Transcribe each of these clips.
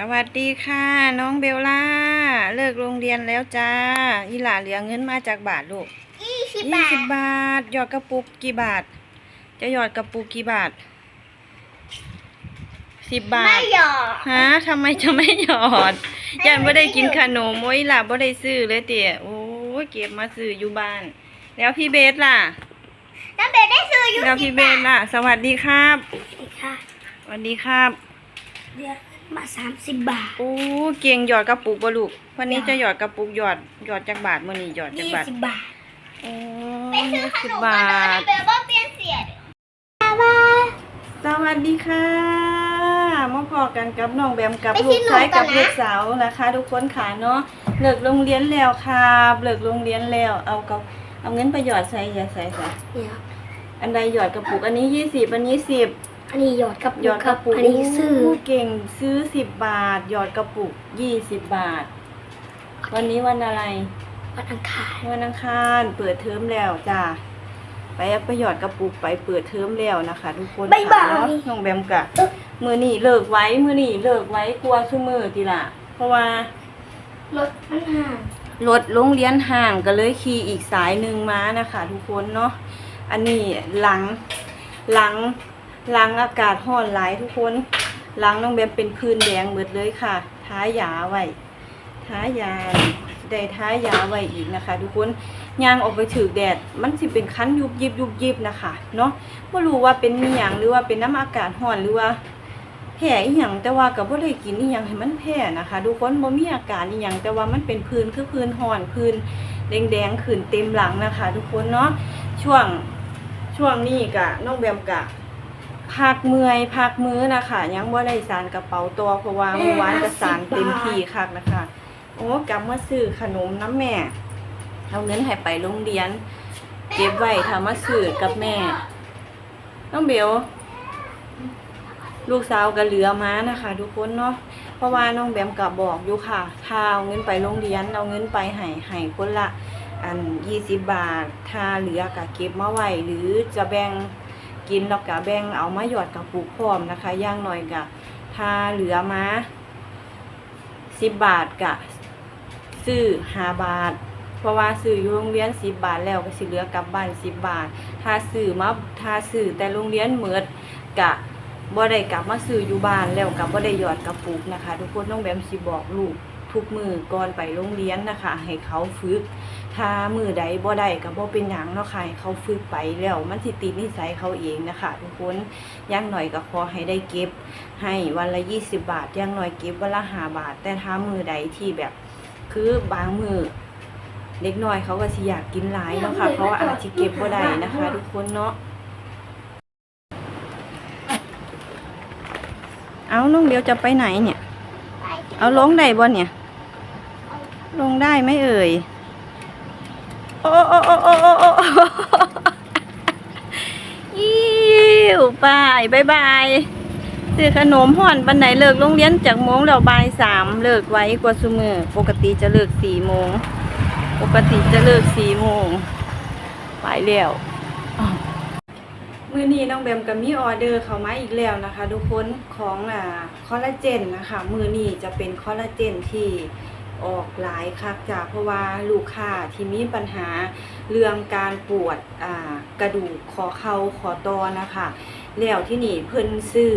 สวัสดีค่ะ น้องเบลล่า เลิกโรงเรียนแล้วจ้าอีหล่าเหลือเงินมาจากบาทลูกยี่สิบยี่บาสิทบบาทหยอดกระปุกกี่บาท จะหยอดกระปุกกี่บาทสิบบาไม่ทหยอดฮะทำไมจะไม่หยอดยันไม่ได้กินขนมโอ้ยหล่ะไม่ได้ซื้อเลยเตี๋ยโอ้ยเก็บมาซื้ออยู่บ้าน แล้วพี่เบสล่ะแล้วเบสได้ซื้ออยู่แล้วพี่เบสล่ะ สวัสดีครับค่ะสวัสดีครับเดือน มาสามสิบบาท โอ้เก่งหยอดกระปุกบ่ลูกวันนี้หยอดจะหยอดกระปุกหยอดหยอดจากบาทมื้อนี้หยอดจากยี่บาทสิบบาทโอ้ไปซื้อขสินบมบามาทเบลว่าเปลี่ยนเสียเดี๋ยวสวัสดีค่ะมาพอกันกับน้องแบมกับไปลูซื้กอหนมชายกับก่อนนะ ลูกสาวนะคะ ทุกคนค่ะเนาะเลิกโรงเรียนแล้วครับเลิกโรงเรียนแล้วเอากับเอาเงินไปหยอดใส่อย่าใส่ใส่เนี่ยอันใดหยอดกระปุกอันนี้ยี่สิบอันนี้สิบ อันนี้หยอดกับหยอดกระปุกอันนี้ซื้อโเก่งซื้อสิบบาท หยอดกระปุกยี่สิบบาท วันนี้วันอะไร วันอังคารวันอังคารเปิดเทอมแล้วจ้าไปเอาไปหยอดกระปุกไปเปิดเทอมแล้วนะคะ ทุกคนบ๊ายบาย ค่ะเนะน้องแบมกะมือนี่เลิกไว้มือนี่เลิกไว้กลัวชั่วมือทีละเพราะว่า รถมันห่างรถโรงเรียนห่างก็เลยขี่อีกสายหนึ่งมานะคะ ทุกคนเนาะ อันนี้หลังหลัง หลังอากาศห้อนหลายทุกคนหลังน้องแบมเป็นพื้นแดงหมดเลยค่ะ ท้ายาไว้ท้ายาได้ท้ายาไว้อีกนะคะ ทุกคนยางออกไปถือแดด มันสิเป็นคั้นยุบยิบยุบยิบนะคะเนาะไม่รู้ว่าเป็นมีหยังหรือว่าเป็นน้ำอากาศร้อนหรือว่าแพ้อีหยังแต่ว่าก็บ่ได้กินอีหยังให้มันแพ้นะคะทุกคนบ่มีอาการอีหยังแต่ว่ามันเป็นพื้นคือพื้นร้อนพื้นแดงๆขึ้นเต็มหลังนะคะ ทุกคนเนาะช่วงช่วงนี้กะน้องแบมกะ พักเมื่อยพักมื้อนะคะยังบ่ได้สารกระเป๋าตัวเพราะว่าเมื่อวานก็สารเต็มที่คักนะคะ โอ้กลับมาซื้อขนมน้ำแม่เอาเงินให้ไปโรงเรียน เก็บไว้ทำมาซื้อกับแม่ น้องเบลลูกสาวก็เหลือมานะคะ ทุกคนเนาะเพราะว่าน้องแบมกับบอกอยู่ค่ะถ้าเอาเงินไปโรงเรียนเอาเงินไปให้ให้คนละ อันยี่สิบบาทถ้าเหลือก็เก็บมาไว้หรือจะแบ่ง กินแล้วก็แบ่งเอามาหยอดกับปุกพร้อมนะคะย่างหน่อยก็ถ้าเหลือมาสิบบาทกะซื้อห้าบาท เพราะว่าซื้ออยู่โรงเรียนสิบบาทแล้วก็สิเหลือกลับบ้านสิบบาท ถ้าซื้อมาถ้าซื้อแต่โรงเรียนเหมือดกะบ่ได้กลับมาซื้ออยู่บ้านแล้วกับบ่ได้หยอดกระปุกนะคะ ทุกคนน้องแบมสิบอกลูกทุกมือก่อนไปโรงเรียนนะคะ ให้เขาฝึก ถ้ามือใดบ่ได้ก็บ่เป็นหยังเนาะค่ะเขาฝึกไปแล้วมันสิติดนิสัยเขาเองนะคะทุกคนย่างหน่อยก็ขอให้ได้เก็บ ให้วันละ20บาทย่างหน้อยเก็บวันละ5บาท แต่ถ้ามือใดที่แบบ คือบางมือเด็กน้อยเขาก็สิอยากกินหลายเนาะค่ะเขาะอาจจะเก็บบ่ได้นะคะ ทุกคนเนาะเอาน้องเดียวจะไปไหนเนี่ย เอาลงได้บ่เนี่ย ลงได้ไหมเอ่ย โอ้โอ้โอ้โอ้โอ้ยิ้วไปบายบายซื้อขนมห่อนบันไดเลิกโรงเรียนจากโมงแล้วบ่ายสามเลิกไว้กว่าซุมือปกติจะเลิกสี่โมง ปกติจะเลิกสี่โมงไปแล้วมื่อนี้น้องแบมกับมีออเดอร์เข้ามาอีกแล้วนะคะ ทุกคนของอ่าคอลลาเจนนะคะ มือนี้จะเป็นคอลลาเจนที่ ออกหลายคักจากเพราะว่าลูกค้าที่มีปัญหาเรื่องการปวดกระดูกคอเข่าคอตอนะคะ แล้วที่นี่เพิ่นซื้อ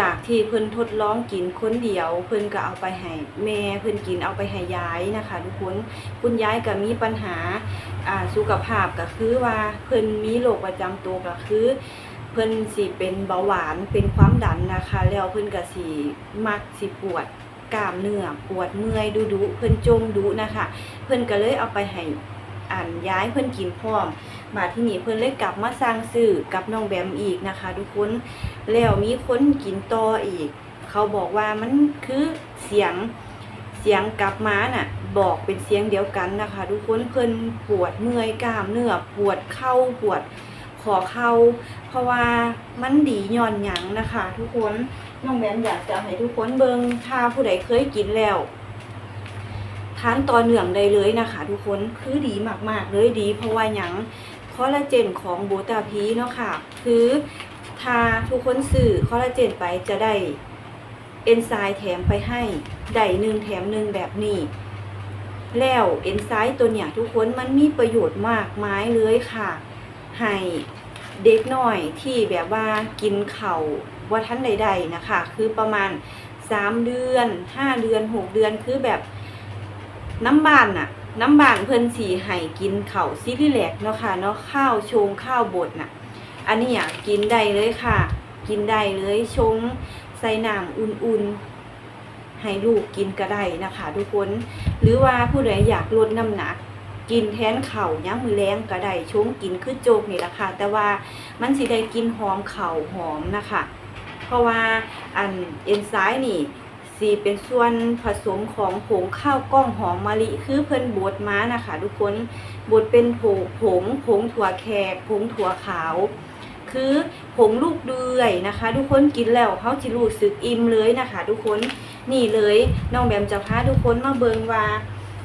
จากที่เพิ่นทดลองกินคนเดียว เพิ่นก็เอาไปให้แม่เพิ่นกินเอาไปให้ยายนะคะทุกคนคุณยายก็มีปัญหาสุขภาพก็คือว่าเพิ่นมีโรคประจำตัวก็คือเพิ่นสิเป็นเบาหวานเป็นความดันนะคะ แล้วเพิ่นก็สิมักสิปวด กล้ามเนื้อปวดเมื่อยดุๆเพิ่นจมดุนะคะ เพิ่นก็เลยเอาไปให้อ่านย้ายเพิ่นกินพร้อมมาที่นี่เพิ่นเลยกลับมาสร้างสื่อกับน้องแบมอีกนะคะ ทุกคนแล้วมีคนกินต่ออีก เขาบอกว่ามันคือเสียงเสียงกลับมาน่ะ บอกเป็นเสียงเดียวกันนะคะ ทุกคนเพิ่นปวดเมื่อยกล้ามเนื้อปวดเข่าปวด ขอเข่าเพราะว่ามันดีย่อนหยังนะคะ ทุกคนน้องแบมอยากจะให้ทุกคนเบิงถ้าผู้ใดเคยกินแล้วทานต่อเนื่องได้เลยนะคะ ทุกคนคือดีมากๆเลยดี เพราะว่าหยังคอลลาเจนของโบตาพีเนาะค่ะ คือถ้าทุกคนซื้อคอลลาเจนไปจะได้เอนไซม์แถมไปให้ได้หนึ่งแถมหนึ่งแบบนี้ แล้วเอนไซม์ตัวเนี้ยทุกคนมันมีประโยชน์มากมายเลยค่ะ ให้เด็กหน่อยที่แบบว่ากินเข่าว่าท่านใด ๆนะคะ คือประมาณ3เดือน5เดือน6เดือนคือแบบน้ำบานน่ะ น้ำบานเพิ่นสีให้กินเข่าซิลิแลกเนาะค่ะเนาะข้าวชงข้าวบดน่ะ อันนี้อะกินได้เลยค่ะ กินได้เลยชงใส่น้ำอุ่นๆให้ลูกกินก็ได้นะคะ ทุกคน หรือว่าผู้ใดอยากลดน้ำหนัก กินแทนเข่าวย้ำมือแรงก็ได้ชงกินคือโจกนี่แหละค่ะ แต่ว่ามันสิได้กินหอมเข่าหอมนะคะ เพราะว่าอันเอนไซม์นี่สีเป็นส่วนผสมของผงข้าวกล้องหอมมะลิคือเพิ่นบดม้านะคะทุกคนบดเป็นผงผงผงถั่วแขกผงถั่วขาว คือผงลูกเดือยนะคะ ทุกคนกินแล้วเขาจิรู้สึกอิ่มเลยนะคะ ทุกคนนี่เลยน้องแบมจะพาทุกคนมาเบิงว่า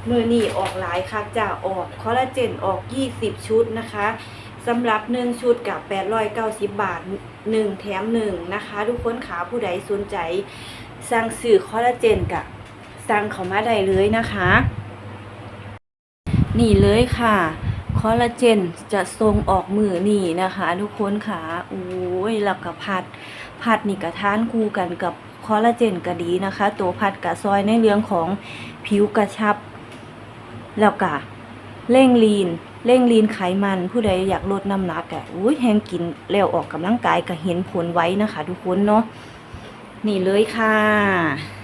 มือนี่ออกหลายคักจะออกคอลลาเจนออก 20 ชุดนะคะสำหรับ 1 ชุดกับ 890 บาท 1 แถม 1 นะคะ ทุกคนขาผู้ใดสนใจ สั่งสื่อคอลลาเจนกับสั่งเขามาได้เลยนะคะ นี่เลยค่ะ คอลลาเจนจะทรงออกมือนี่นะคะ ทุกคนค่ะโอ้ยแล้วก็พัด พัดนี่กระทานคู่กันกับคอลลาเจนก็ดีนะคะ ตัวพัดกระซอยในเรื่องของผิวกระชับ แล้วก็เร่งลีนเร่งลีนไขมัน ผู้ใดอยากลดน้ำหนักอะอุ้ยแห้งกินแล้วออกกำลังกายก็เห็นผลไว้นะคะ ทุกคนเนาะนี่เลยค่ะ